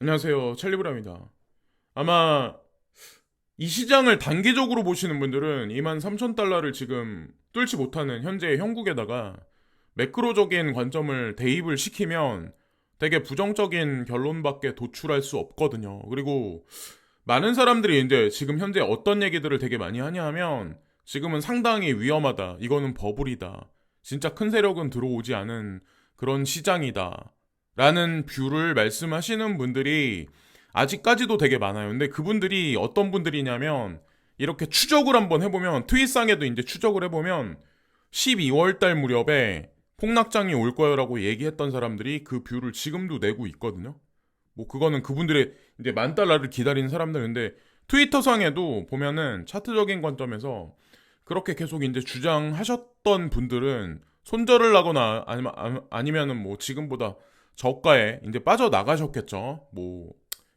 안녕하세요. 찰리브라입니다. 아마 이 시장을 단기적으로 보시는 분들은 2만 3천 달러를 지금 뚫지 못하는 현재의 형국에다가 매크로적인 관점을 대입을 시키면 되게 부정적인 결론밖에 도출할 수 없거든요. 그리고 많은 사람들이 이제 지금 현재 어떤 얘기들을 되게 많이 하냐 하면 지금은 상당히 위험하다. 이거는 버블이다. 진짜 큰 세력은 들어오지 않은 그런 시장이다. 라는 뷰를 말씀하시는 분들이 아직까지도 되게 많아요. 근데 그분들이 어떤 분들이냐면 이렇게 추적을 한번 해보면 트윗상에도 이제 추적을 해보면 12월 달 무렵에 폭락장이 올 거라고 얘기했던 사람들이 그 뷰를 지금도 내고 있거든요. 뭐 그거는 그분들의 이제 만 달러를 기다리는 사람들 근데 트위터상에도 보면은 차트적인 관점에서 그렇게 계속 이제 주장하셨던 분들은 손절을 하거나 아니면 아니면은 뭐 지금보다 저가에 이제 빠져나가셨겠죠. 뭐,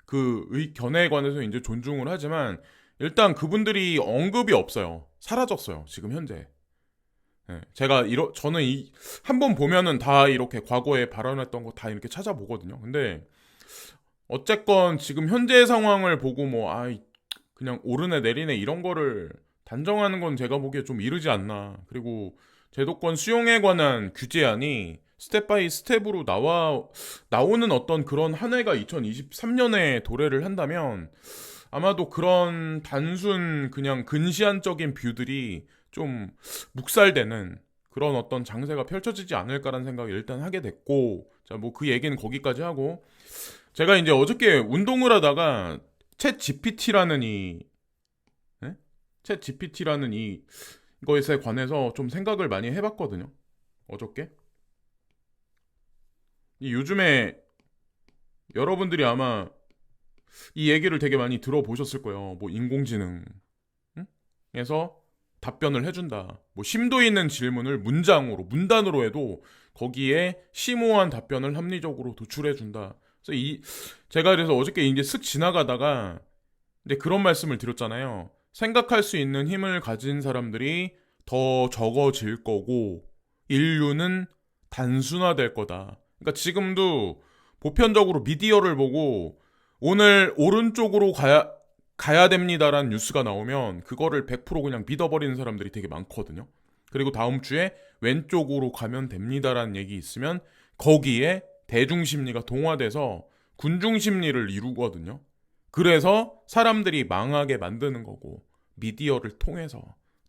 그 의견에 관해서 이제 존중을 하지만 일단 그분들이 언급이 없어요. 사라졌어요. 지금 현재. 네, 제가 이러, 저는 이, 한 번 보면은 다 이렇게 과거에 발언했던 거 다 이렇게 찾아보거든요. 근데 어쨌건 지금 현재 상황을 보고 뭐, 아, 그냥 오르네 내리네 이런 거를 단정하는 건 제가 보기에 좀 이르지 않나. 그리고 제도권 수용에 관한 규제안이 스텝 바이 스텝으로 나와 나오는 어떤 그런 한 해가 2023년에 도래를 한다면 아마도 그런 단순 그냥 근시안적인 뷰들이 좀 묵살되는 그런 어떤 장세가 펼쳐지지 않을까라는 생각을 일단 하게 됐고 자 뭐 그 얘기는 거기까지 하고 제가 이제 어저께 운동을 하다가 챗 GPT라는 이 네? 챗 GPT라는 이 것에 관해서 좀 생각을 많이 해봤거든요 어저께 이 요즘에 여러분들이 아마 이 얘기를 되게 많이 들어보셨을 거예요. 뭐 인공지능 에서 답변을 해준다. 뭐 심도 있는 질문을 문장으로 문단으로 해도 거기에 심오한 답변을 합리적으로 도출해준다. 그래서 이 제가 그래서 어저께 이제 쓱 지나가다가 이제 그런 말씀을 드렸잖아요. 생각할 수 있는 힘을 가진 사람들이 더 적어질 거고 인류는 단순화될 거다. 그러니까 지금도 보편적으로 미디어를 보고 오늘 오른쪽으로 가야 가야 됩니다라는 뉴스가 나오면 그거를 100% 그냥 믿어버리는 사람들이 되게 많거든요. 그리고 다음 주에 왼쪽으로 가면 됩니다라는 얘기 있으면 거기에 대중 심리가 동화돼서 군중 심리를 이루거든요. 그래서 사람들이 망하게 만드는 거고 미디어를 통해서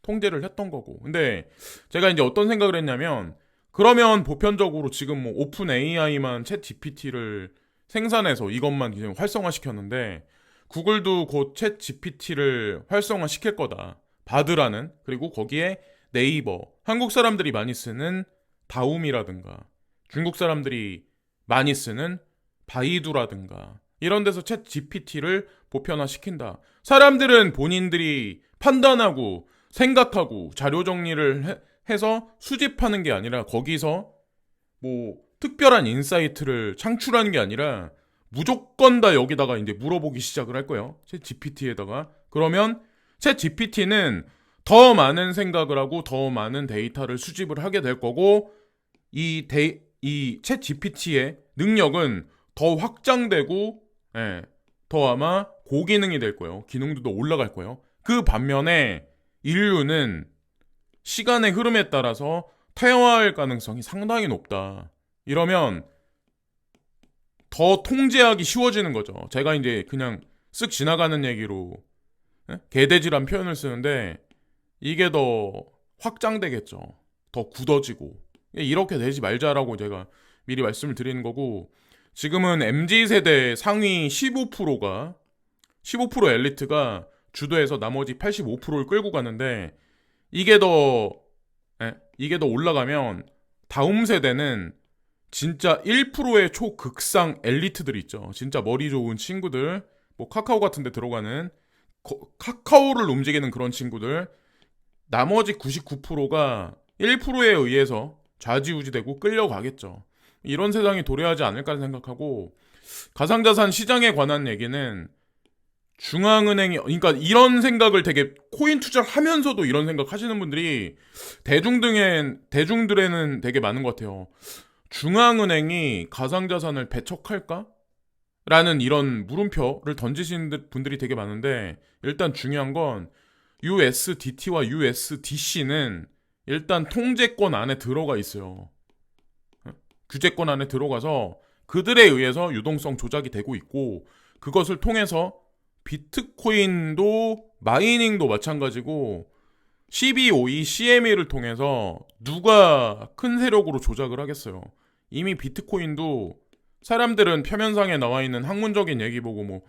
통제를 했던 거고. 근데 제가 이제 어떤 생각을 했냐면 그러면 보편적으로 지금 뭐 오픈 AI만 챗 GPT를 생산해서 이것만 이제 활성화시켰는데 구글도 곧 챗 GPT를 활성화시킬 거다. 바드라는 그리고 거기에 네이버 한국 사람들이 많이 쓰는 다움이라든가 중국 사람들이 많이 쓰는 바이두라든가 이런 데서 챗 GPT를 보편화시킨다. 사람들은 본인들이 판단하고 생각하고 자료 정리를 해, 해서 수집하는 게 아니라 거기서 뭐 특별한 인사이트를 창출하는 게 아니라 무조건 다 여기다가 이제 물어보기 시작을 할 거예요. 제 GPT에다가. 그러면 제 GPT는 더 많은 생각을 하고 더 많은 데이터를 수집을 하게 될 거고 이 데, 이챗 GPT의 능력은 더 확장되고 예, 더 아마 고기능이 될 거예요. 기능도 더 올라갈 거예요. 그 반면에 인류는 시간의 흐름에 따라서 퇴화할 가능성이 상당히 높다. 이러면 더 통제하기 쉬워지는 거죠. 제가 이제 그냥 쓱 지나가는 얘기로 예? 개돼지란 표현을 쓰는데 이게 더 확장되겠죠. 더 굳어지고 이렇게 되지 말자라고 제가 미리 말씀을 드리는 거고 지금은 MZ 세대 상위 15%가 15% 엘리트가 주도해서 나머지 85%를 끌고 가는데 이게 더 예, 이게 더 올라가면 다음 세대는 진짜 1%의 초극상 엘리트들 있죠. 진짜 머리 좋은 친구들, 뭐 카카오 같은 데 들어가는 거, 카카오를 움직이는 그런 친구들. 나머지 99%가 1%에 의해서 좌지우지되고 끌려가겠죠. 이런 세상이 도래하지 않을까 생각하고 가상자산 시장에 관한 얘기는 중앙은행이 그러니까 이런 생각을 되게 코인 투자를 하면서도 이런 생각 하시는 분들이 대중 등의 대중들에는 되게 많은 것 같아요. 중앙은행이 가상자산을 배척할까? 라는 이런 물음표를 던지시는 분들이 되게 많은데 일단 중요한 건 USDT와 USDC는 일단 통제권 안에 들어가 있어요. 어? 규제권 안에 들어가서 그들에 의해서 유동성 조작이 되고 있고 그것을 통해서 비트코인도 마이닝도 마찬가지고 CBOE, CME를 통해서 누가 큰 세력으로 조작을 하겠어요. 이미 비트코인도 사람들은 표면상에 나와 있는 학문적인 얘기 보고 뭐,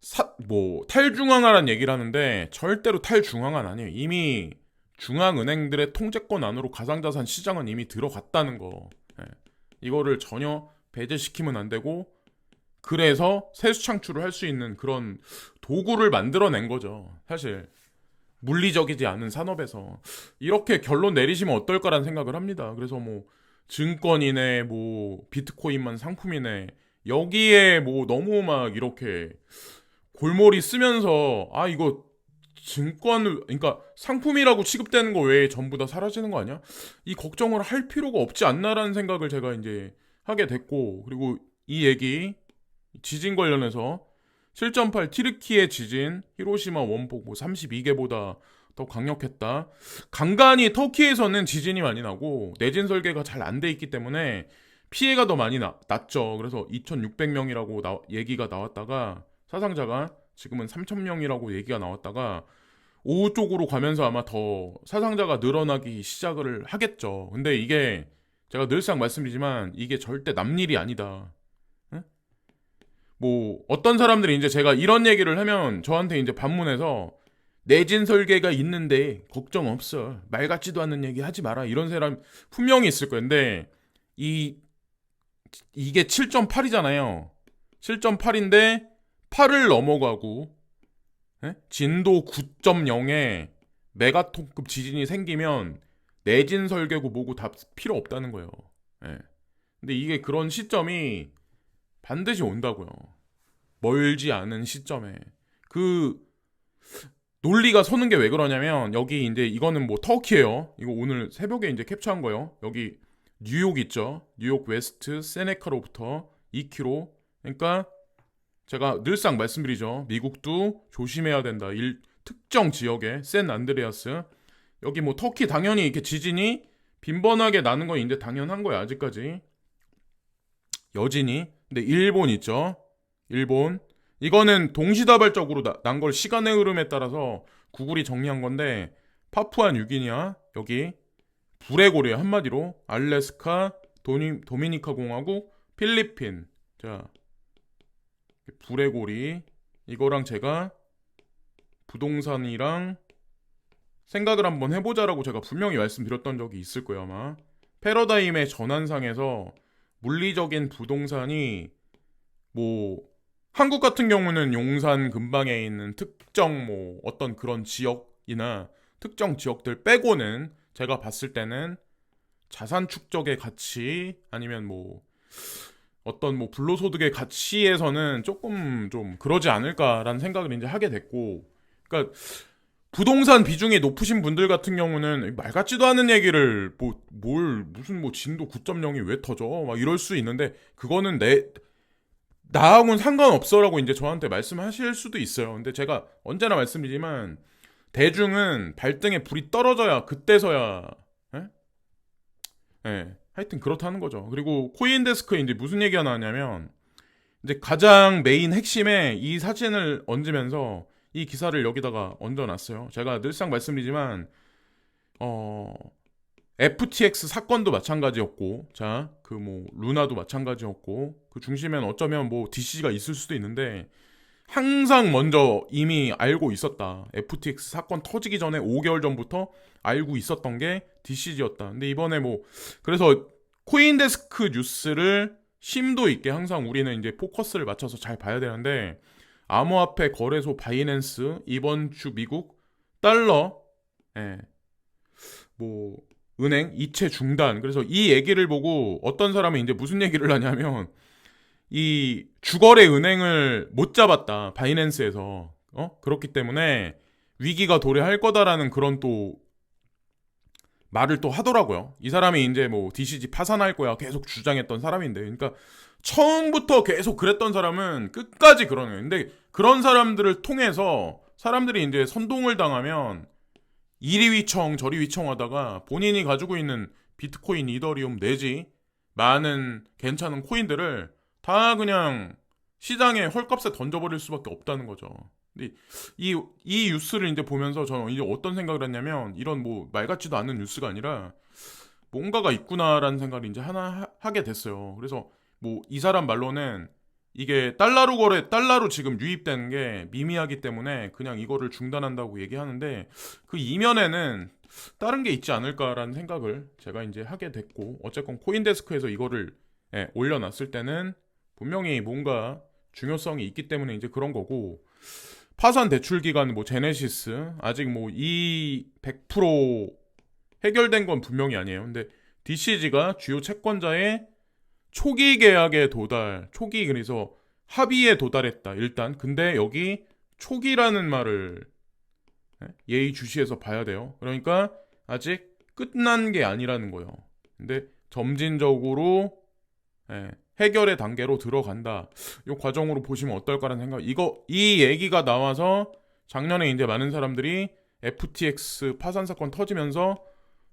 사, 뭐, 탈중앙화란 얘기를 하는데 절대로 탈중앙화는 아니에요. 이미 중앙은행들의 통제권 안으로 가상자산 시장은 이미 들어갔다는 거. 예. 이거를 전혀 배제시키면 안 되고, 그래서 세수 창출을 할 수 있는 그런 도구를 만들어낸 거죠. 사실. 물리적이지 않은 산업에서. 이렇게 결론 내리시면 어떨까라는 생각을 합니다. 그래서 뭐, 증권이네, 뭐, 비트코인만 상품이네. 여기에 뭐, 너무 막 이렇게 골몰이 쓰면서, 아, 이거 증권, 그러니까 상품이라고 취급되는 거 외에 전부 다 사라지는 거 아니야? 이 걱정을 할 필요가 없지 않나라는 생각을 제가 이제 하게 됐고, 그리고 이 얘기, 지진 관련해서 7.8 티르키의 지진, 히로시마 원폭 뭐 32개보다 더 강력했다. 간간히 터키에서는 지진이 많이 나고 내진 설계가 잘 안 돼 있기 때문에 피해가 더 많이 나, 났죠. 그래서 2,600명이라고 얘기가 나왔다가 사상자가 지금은 3,000명이라고 얘기가 나왔다가 오후 쪽으로 가면서 아마 더 사상자가 늘어나기 시작을 하겠죠. 근데 이게 제가 늘상 말씀드리지만 이게 절대 남 일이 아니다. 응? 뭐 어떤 사람들이 이제 제가 이런 얘기를 하면 저한테 이제 반문해서 내진 설계가 있는데 걱정 없어. 말 같지도 않는 얘기 하지 마라. 이런 사람 분명히 있을 거예요. 근데 이 이게 7.8이잖아요. 7.8인데 8을 넘어가고 예? 진도 9.0에 메가톤급 지진이 생기면 내진 설계고 뭐고 다 필요 없다는 거예요. 예. 근데 이게 그런 시점이 반드시 온다고요. 멀지 않은 시점에 그 논리가 서는 게 왜 그러냐면 여기 이제 이거는 뭐 터키예요. 이거 오늘 새벽에 이제 캡처한 거예요. 여기 뉴욕 있죠. 뉴욕 웨스트 세네카로부터 2km. 그러니까 제가 늘상 말씀드리죠. 미국도 조심해야 된다. 일, 특정 지역에 샌 안드레아스 여기 뭐 터키 당연히 이렇게 지진이 빈번하게 나는 건 이제 당연한 거야 아직까지 여진이 근데 일본 있죠. 일본. 이거는 동시다발적으로 난 걸 시간의 흐름에 따라서 구글이 정리한 건데 파푸아 뉴기니아 여기 불의 고리 한마디로 알래스카 도니, 도미니카 공화국 필리핀. 자 불의 고리. 이거랑 제가 부동산이랑 생각을 한번 해보자라고 제가 분명히 말씀드렸던 적이 있을 거예요 아마. 패러다임의 전환상에서 물리적인 부동산이 뭐 한국 같은 경우는 용산 근방에 있는 특정 뭐 어떤 그런 지역이나 특정 지역들 빼고는 제가 봤을 때는 자산 축적의 가치 아니면 뭐 어떤 뭐 불로소득의 가치에서는 조금 좀 그러지 않을까라는 생각을 이제 하게 됐고 그러니까 부동산 비중이 높으신 분들 같은 경우는 말 같지도 않은 얘기를 뭐 뭘 무슨 뭐 진도 9.0이 왜 터져 막 이럴 수 있는데 그거는 내 나하고는 상관없어라고 이제 저한테 말씀하실 수도 있어요. 근데 제가 언제나 말씀드리지만 대중은 발등에 불이 떨어져야 그때서야 예? 예. 하여튼 그렇다는 거죠. 그리고 코인데스크에 이제 무슨 얘기가 나왔냐면 이제 가장 메인 핵심에 이 사진을 얹으면서 이 기사를 여기다가 얹어놨어요. 제가 늘상 말씀드리지만 어 FTX 사건도 마찬가지였고, 자, 그 뭐, 루나도 마찬가지였고, 그 중심에는 어쩌면 뭐, DC가 있을 수도 있는데, 항상 먼저 이미 알고 있었다. FTX 사건 터지기 전에 5개월 전부터 알고 있었던 게 DCG였다. 근데 이번에 뭐, 그래서 코인데스크 뉴스를 심도 있게 항상 우리는 이제 포커스를 맞춰서 잘 봐야 되는데, 암호화폐 거래소 바이낸스, 이번 주 미국, 달러, 예, 뭐, 은행 이체 중단. 그래서 이 얘기를 보고 어떤 사람은 이제 무슨 얘기를 하냐면 이 주거래 은행을 못 잡았다. 바이낸스에서. 어? 그렇기 때문에 위기가 도래할 거다라는 그런 또 말을 또 하더라고요. 이 사람이 이제 뭐 DCG 파산할 거야 계속 주장했던 사람인데. 그러니까 처음부터 계속 그랬던 사람은 끝까지 그러네요. 근데 그런 사람들을 통해서 사람들이 이제 선동을 당하면 이리 위청 저리 위청하다가 본인이 가지고 있는 비트코인, 이더리움 내지 많은 괜찮은 코인들을 다 그냥 시장에 헐값에 던져버릴 수밖에 없다는 거죠. 근데 이, 이 뉴스를 이제 보면서 저는 이제 어떤 생각을 했냐면 이런 뭐 말 같지도 않은 뉴스가 아니라 뭔가가 있구나라는 생각을 이제 하나 하- 하게 됐어요. 그래서 뭐 이 사람 말로는 이게 달러로 거래, 달러로 지금 유입되는 게 미미하기 때문에 그냥 이거를 중단한다고 얘기하는데 그 이면에는 다른 게 있지 않을까라는 생각을 제가 이제 하게 됐고 어쨌건 코인데스크에서 이거를 예, 올려놨을 때는 분명히 뭔가 중요성이 있기 때문에 이제 그런 거고 파산 대출 기간 뭐 제네시스 아직 뭐 이 100% 해결된 건 분명히 아니에요. 근데 DCG가 주요 채권자의 초기 계약에 도달, 초기 그래서 합의에 도달했다. 일단 근데 여기 초기라는 말을 예, 예의 주시해서 봐야 돼요. 그러니까 아직 끝난 게 아니라는 거예요. 근데 점진적으로 예, 해결의 단계로 들어간다. 이 과정으로 보시면 어떨까라는 생각. 이거 이 얘기가 나와서 작년에 이제 많은 사람들이 FTX 파산 사건 터지면서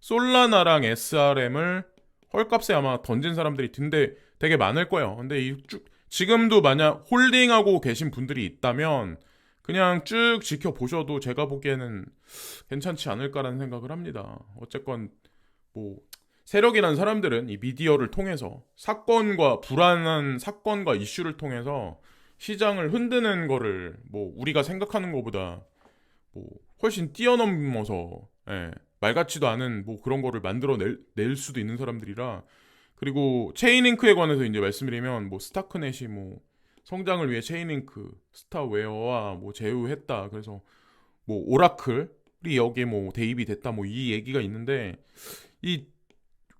솔라나랑 SRM을 헐값에 아마 던진 사람들이 근데 되게 많을 거예요. 근데 이 쭉 지금도 만약 홀딩하고 계신 분들이 있다면 그냥 쭉 지켜보셔도 제가 보기에는 괜찮지 않을까라는 생각을 합니다. 어쨌건 뭐 세력이란 사람들은 이 미디어를 통해서 사건과 불안한 사건과 이슈를 통해서 시장을 흔드는 거를 뭐 우리가 생각하는 것보다 뭐 훨씬 뛰어넘어서 예, 말 같지도 않은 뭐 그런 거를 만들어 낼, 낼 수도 있는 사람들이라 그리고 체인링크에 관해서 이제 말씀드리면 뭐 스타크넷이 뭐 성장을 위해 체인링크 스타웨어와 뭐 제휴했다 그래서 뭐 오라클이 여기에 뭐 대입이 됐다 뭐 이 얘기가 있는데 이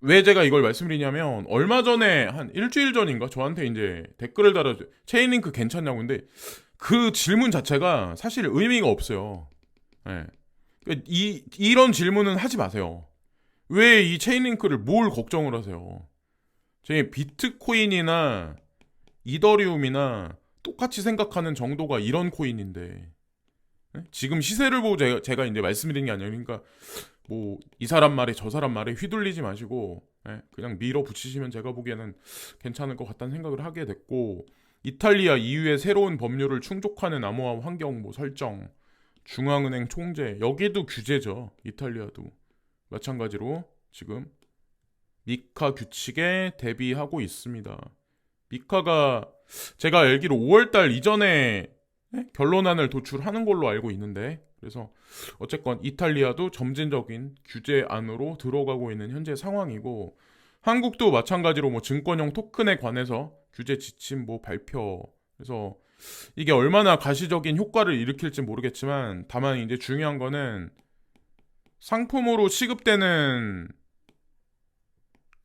왜 제가 이걸 말씀드리냐면 얼마 전에 한 일주일 전인가 저한테 이제 댓글을 달아줘 체인링크 괜찮냐고 근데 그 질문 자체가 사실 의미가 없어요. 예. 그러니까 이 이런 질문은 하지 마세요. 왜 이 체인링크를 뭘 걱정을 하세요? 제 비트코인이나 이더리움이나 똑같이 생각하는 정도가 이런 코인인데 예? 지금 시세를 보고 제가, 제가 이제 말씀드린 게 아니라 그러니까 뭐 이 사람 말에 저 사람 말에 휘둘리지 마시고 예, 그냥 밀어붙이시면 제가 보기에는 괜찮을 것 같다는 생각을 하게 됐고 이탈리아 EU의 새로운 법률을 충족하는 암호화 환경 뭐 설정 중앙은행 총재 여기도 규제죠. 이탈리아도 마찬가지로 지금 미카 규칙에 대비하고 있습니다. 미카가 제가 알기로 5월달 이전에 예? 결론안을 도출하는 걸로 알고 있는데 그래서 어쨌건 이탈리아도 점진적인 규제 안으로 들어가고 있는 현재 상황이고 한국도 마찬가지로 뭐 증권형 토큰에 관해서 규제 지침 뭐 발표. 그래서 이게 얼마나 가시적인 효과를 일으킬지 모르겠지만 다만 이제 중요한 거는 상품으로 취급되는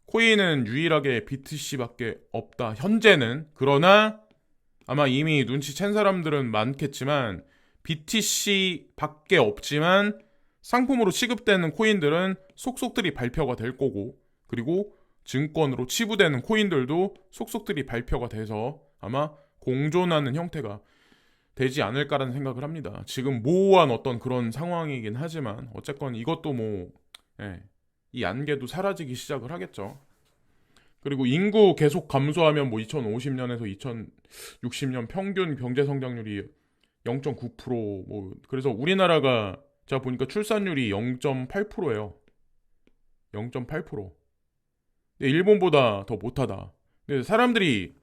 코인은 유일하게 BTC밖에 없다. 현재는 그러나 아마 이미 눈치챈 사람들은 많겠지만 BTC밖에 없지만 상품으로 취급되는 코인들은 속속들이 발표가 될 거고 그리고 증권으로 치부되는 코인들도 속속들이 발표가 돼서 아마 공존하는 형태가 되지 않을까라는 생각을 합니다. 지금 모호한 어떤 그런 상황이긴 하지만 어쨌건 이것도 뭐 예, 이 안개도 사라지기 시작을 하겠죠. 그리고 인구 계속 감소하면 뭐 2050년에서 2060년 평균 경제 성장률이 0.9%뭐 그래서 우리나라가 제가 보니까 출산율이 0.8%예요. 0.8%. 근데 일본보다 더 못하다. 근데 사람들이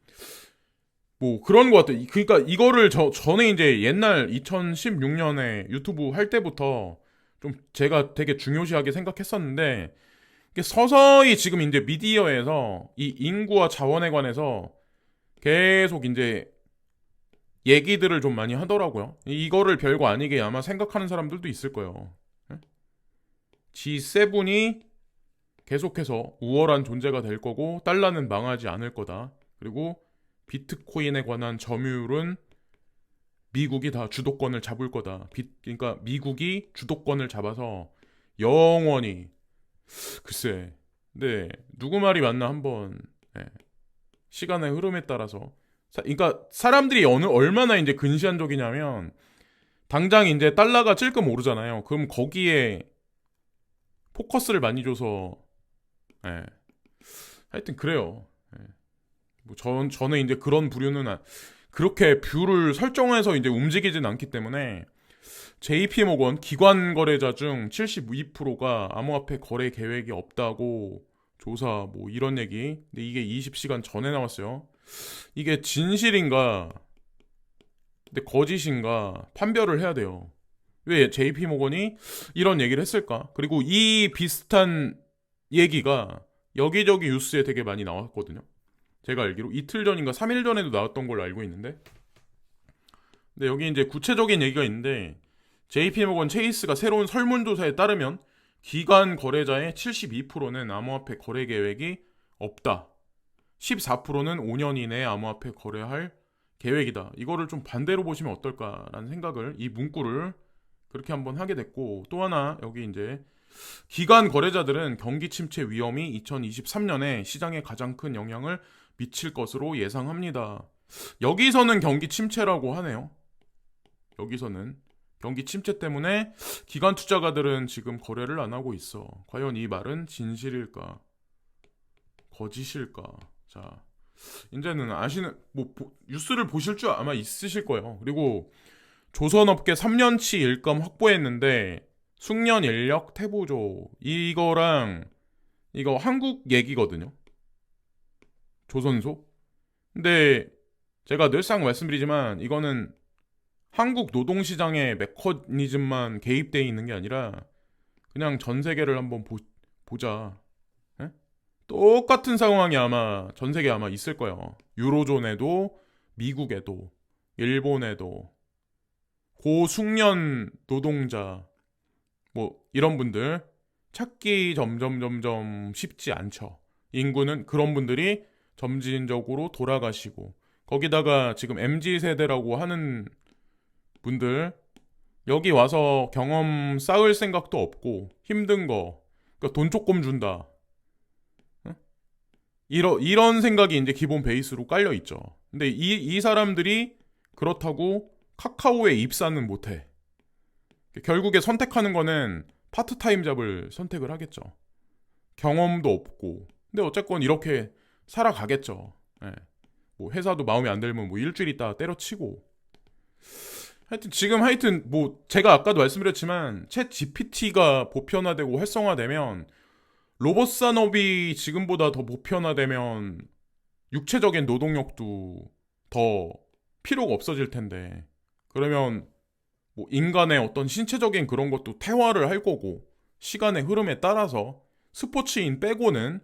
뭐 그런 것 같아. 그러니까 이거를 저 전에 이제 옛날 2016년에 유튜브 할 때부터 좀 제가 되게 중요시하게 생각했었는데 서서히 지금 이제 미디어에서 이 인구와 자원에 관해서 계속 이제 얘기들을 좀 많이 하더라고요. 이거를 별거 아니게 아마 생각하는 사람들도 있을 거예요. 예? G7이 계속해서 우월한 존재가 될 거고 달러는 망하지 않을 거다. 그리고 비트코인에 관한 점유율은 미국이 다 주도권을 잡을 거다. 비, 그러니까 미국이 주도권을 잡아서 영원히 글쎄, 네 누구 말이 맞나 한번 예, 시간의 흐름에 따라서. 사, 그러니까 사람들이 어느 얼마나 이제 근시안적이냐면 당장 이제 달러가 찔끔 오르잖아요. 그럼 거기에 포커스를 많이 줘서 예. 하여튼 그래요. 예. 뭐 전, 저는 이제 그런 부류는 아- 그렇게 뷰를 설정해서 이제 움직이진 않기 때문에 JP모건 기관 거래자 중 72%가 암호화폐 거래 계획이 없다고 조사 뭐 이런 얘기. 근데 이게 20시간 전에 나왔어요. 이게 진실인가 근데 거짓인가 판별을 해야 돼요. 왜 JP모건이 이런 얘기를 했을까? 그리고 이 비슷한 얘기가 여기저기 뉴스에 되게 많이 나왔거든요. 제가 알기로 이틀 전인가 3일 전에도 나왔던 걸로 알고 있는데. 근데 여기 이제 구체적인 얘기가 있는데 JP모건 체이스가 새로운 설문조사에 따르면 기관 거래자의 72%는 암호화폐 거래 계획이 없다. 14%는 5년 이내에 암호화폐 거래할 계획이다. 이거를 좀 반대로 보시면 어떨까라는 생각을 이 문구를 그렇게 한번 하게 됐고 또 하나 여기 이제 기관 거래자들은 경기 침체 위험이 2023년에 시장에 가장 큰 영향을 미칠 것으로 예상합니다. 여기서는 경기 침체라고 하네요. 여기서는 경기 침체 때문에 기관 투자가들은 지금 거래를 안 하고 있어. 과연 이 말은 진실일까? 거짓일까? 자, 이제는 아시는 뭐 보- 뉴스를 보실 줄 아마 있으실 거예요. 그리고 조선업계 3년치 일감 확보했는데 숙련 인력 태보조 이거랑 이거 한국 얘기거든요. 조선소. 근데 제가 늘상 말씀드리지만 이거는 한국 노동시장의 메커니즘만 개입되어 있는 게 아니라 그냥 전 세계를 한번 보, 보자. 예? 똑같은 상황이 아마 전 세계에 아마 있을 거예요. 유로존에도 미국에도 일본에도 고숙련 노동자 뭐 이런 분들 찾기 점점 점점 쉽지 않죠. 인구는 그런 분들이 점진적으로 돌아가시고 거기다가 지금 MZ 세대라고 하는 분들 여기 와서 경험 쌓을 생각도 없고 힘든 거 그러니까 돈 조금 준다. 응? 이러, 이런 생각이 이제 기본 베이스로 깔려 있죠. 근데 이, 이 사람들이 그렇다고 카카오에 입사는 못해. 결국에 선택하는 거는 파트타임 잡을 선택을 하겠죠. 경험도 없고. 근데 어쨌건 이렇게 살아가겠죠. 예. 뭐 회사도 마음에 안 들면 뭐 일주일 있다 때려치고. 하여튼 지금 하여튼 뭐 제가 아까도 말씀드렸지만 챗 GPT가 보편화되고 활성화되면 로봇 산업이 지금보다 더 보편화되면 육체적인 노동력도 더 필요가 없어질 텐데 그러면 뭐 인간의 어떤 신체적인 그런 것도 퇴화를 할 거고 시간의 흐름에 따라서 스포츠인 빼고는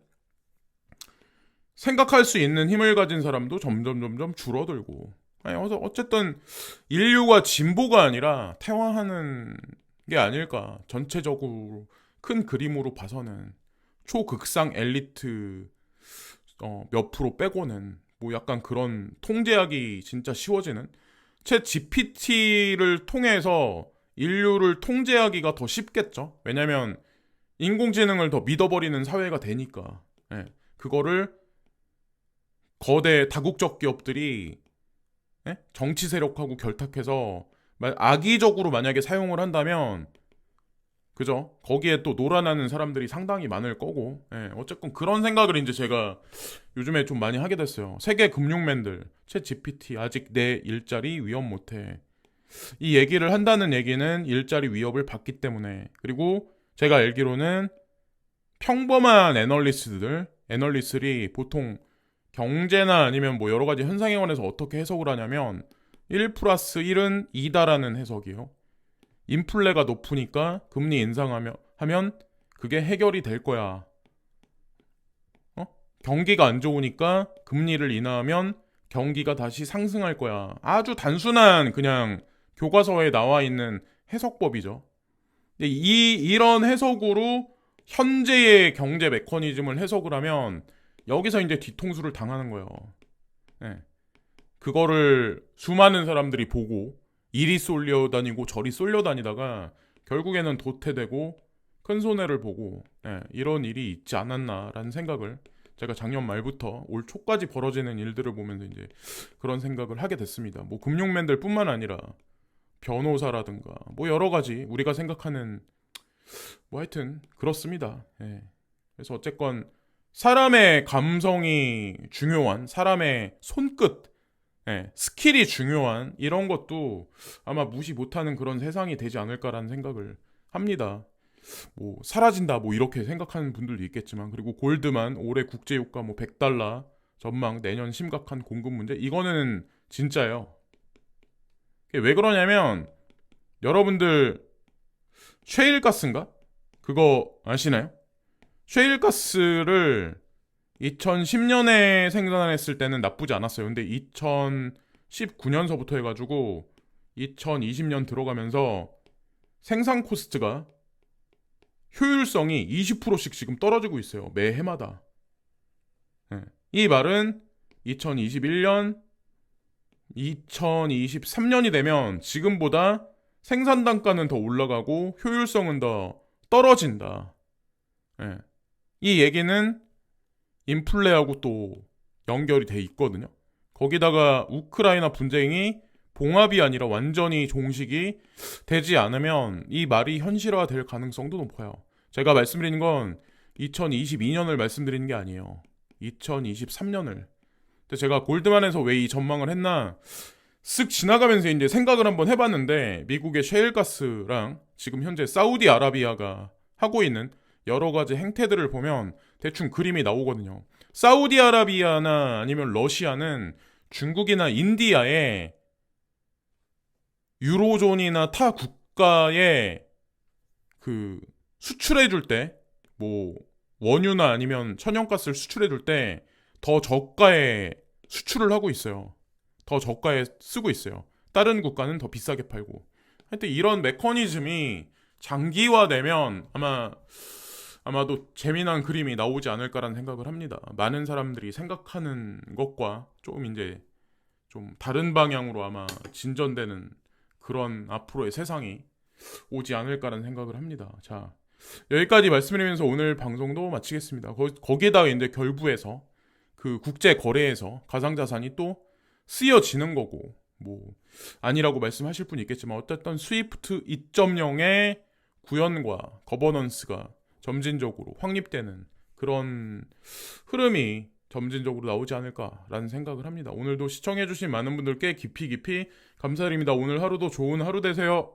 생각할 수 있는 힘을 가진 사람도 점점 점점 줄어들고 아니 어서 어쨌든 인류가 진보가 아니라 퇴화하는 게 아닐까 전체적으로 큰 그림으로 봐서는 초극상 엘리트 어, 몇 프로 빼고는 뭐 약간 그런 통제하기 진짜 쉬워지는 챗 GPT를 통해서 인류를 통제하기가 더 쉽겠죠. 왜냐면 인공지능을 더 믿어버리는 사회가 되니까. 예, 그거를 거대 다국적 기업들이 예? 정치 세력하고 결탁해서 마- 악의적으로 만약에 사용을 한다면 그죠? 거기에 또 놀아나는 사람들이 상당히 많을 거고 예, 어쨌건 그런 생각을 이제 제가 요즘에 좀 많이 하게 됐어요. 세계 금융맨들, 챗 GPT 아직 내 일자리 위협 못해. 이 얘기를 한다는 얘기는 일자리 위협을 받기 때문에 그리고 제가 알기로는 평범한 애널리스트들, 애널리스트들이 보통 경제나 아니면 뭐 여러 가지 현상에 관해서 어떻게 해석을 하냐면 1 플러스 1은 2다라는 해석이에요. 인플레가 높으니까 금리 인상하면 하면 그게 해결이 될 거야. 어? 경기가 안 좋으니까 금리를 인하하면 경기가 다시 상승할 거야. 아주 단순한 그냥 교과서에 나와 있는 해석법이죠. 이 이런 해석으로 현재의 경제 메커니즘을 해석을 하면 여기서 이제 뒤통수를 당하는 거예요. 예. 그거를 수많은 사람들이 보고 이리 쏠려 다니고 저리 쏠려 다니다가 결국에는 도태되고 큰 손해를 보고 예, 이런 일이 있지 않았나라는 생각을 제가 작년 말부터 올 초까지 벌어지는 일들을 보면서 이제 그런 생각을 하게 됐습니다. 뭐 금융맨들뿐만 아니라 변호사라든가 뭐 여러 가지 우리가 생각하는 뭐 하여튼 그렇습니다. 예. 그래서 어쨌건 사람의 감성이 중요한 사람의 손끝 예, 스킬이 중요한 이런 것도 아마 무시 못하는 그런 세상이 되지 않을까라는 생각을 합니다. 뭐 사라진다 뭐 이렇게 생각하는 분들도 있겠지만 그리고 골드만 올해 국제 유가 뭐 100달러 전망 내년 심각한 공급 문제 이거는 진짜예요. 그게 왜 그러냐면 여러분들 쉐일가스인가? 그거 아시나요? 쉐일가스를 2010년에 생산했을 때는 나쁘지 않았어요. 근데 2019년서부터 해가지고 2020년 들어가면서 생산 코스트가 효율성이 20%씩 지금 떨어지고 있어요. 매 해마다. 예. 이 말은 2021년, 2023년이 되면 지금보다 생산 단가는 더 올라가고 효율성은 더 떨어진다. 예. 이 얘기는 인플레하고 또 연결이 돼 있거든요. 거기다가 우크라이나 분쟁이 봉합이 아니라 완전히 종식이 되지 않으면 이 말이 현실화 될 가능성도 높아요. 제가 말씀드리는 건 2022년을 말씀드리는 게 아니에요. 2023년을. 근데 제가 골드만에서 왜 이 전망을 했나 쓱 지나가면서 이제 생각을 한번 해봤는데 미국의 셰일가스랑 지금 현재 사우디아라비아가 하고 있는 여러 가지 행태들을 보면 대충 그림이 나오거든요. 사우디아라비아나 아니면 러시아는 중국이나 인디아에 유로존이나 타 국가에 그 수출해 줄 때 뭐 원유나 아니면 천연가스를 수출해 줄 때 더 저가에 수출을 하고 있어요. 더 저가에 쓰고 있어요. 다른 국가는 더 비싸게 팔고. 하여튼 이런 메커니즘이 장기화되면 아마 아마도 재미난 그림이 나오지 않을까라는 생각을 합니다. 많은 사람들이 생각하는 것과 조금 이제 좀 다른 방향으로 아마 진전되는 그런 앞으로의 세상이 오지 않을까라는 생각을 합니다. 자, 여기까지 말씀드리면서 오늘 방송도 마치겠습니다. 거, 거기에다가 이제 결부해서 그 국제 거래에서 가상자산이 또 쓰여지는 거고 뭐 아니라고 말씀하실 분이 있겠지만 어쨌든 스위프트 2.0의 구현과 거버넌스가 점진적으로 확립되는 그런 흐름이 점진적으로 나오지 않을까라는 생각을 합니다. 오늘도 시청해주신 많은 분들께 깊이 깊이 감사드립니다. 오늘 하루도 좋은 하루 되세요.